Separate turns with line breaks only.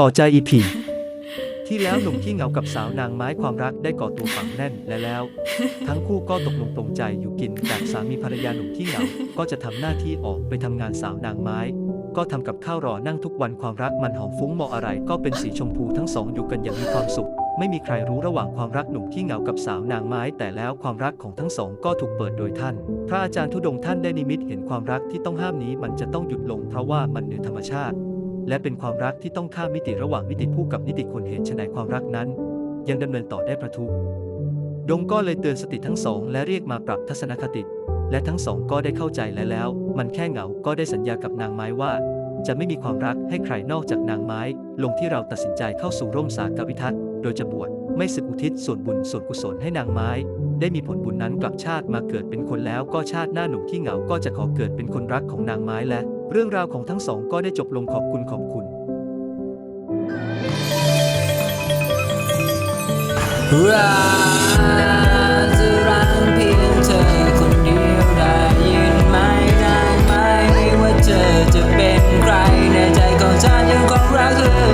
ต่อใจอีพีที่แล้วหนุ่มที่เหงากับสาวนางไม้ความรักได้ก่อตัวฝังแน่นและแล้ว ทั้งคู่ก็ตกลงปรงใจอยู่กินจากสามีภรรยาหนุ่มที่เหงาก็จะทำหน้าที่ออกไปทำงานสาวนางไม้ ก็ทำกับข้าวรอนั่งทุกวันความรักมันหอมฟุ้งมองอะไรก็เป็นสีชมพูทั้งสองอยู่กันอย่างมีความสุข ไม่มีใครรู้ระหว่างความรักหนุ่มที่เหงากับสาวนางไม้ แต่แล้วความรักของทั้งสองก็ถูกเปิดโดยท่าน พระอาจารย์ทุดงท่านได้นิมิตเห็นความรักที่ต้องห้ามนี้มันจะต้องหยุดลงเพราะว่ามันเหนือธรรมชาติ และเป็นความรักที่ต้องข้ามมิติระหว่างมิติผู้กับนิติคนเหตุไฉนความรักนั้น ยังดำเนินต่อได้ประทุดงก็เลยเตือนสติทั้งสอง และเรียกมาปรับทัศนคติ และทั้งสองก็ได้เข้าใจและแล้ว มันแค่เหงาก็ได้สัญญากับนางไม้ว่า จะไม่มีความรักให้ใครนอกจากนางไม้ ลงที่เราตัดสินใจเข้าสู่ร่มสากวิทัตโดยจะบวชไม่สึกอุทิศส่วนบุญส่วนกุศลให้นางไม้ ได้มีผลบุญนั้นกลับชาติมาเกิดเป็นคนแล้วก็ชาติหน้าหนุ่มที่เหงาก็จะขอเกิดเป็นคนรักของนางไม้และ เรื่องราวของทั้งสองก็ได้จบลงขอบคุณขอบคุณ
เธ
อจะเป็นใครในใจของฉันยังคงรักเธอ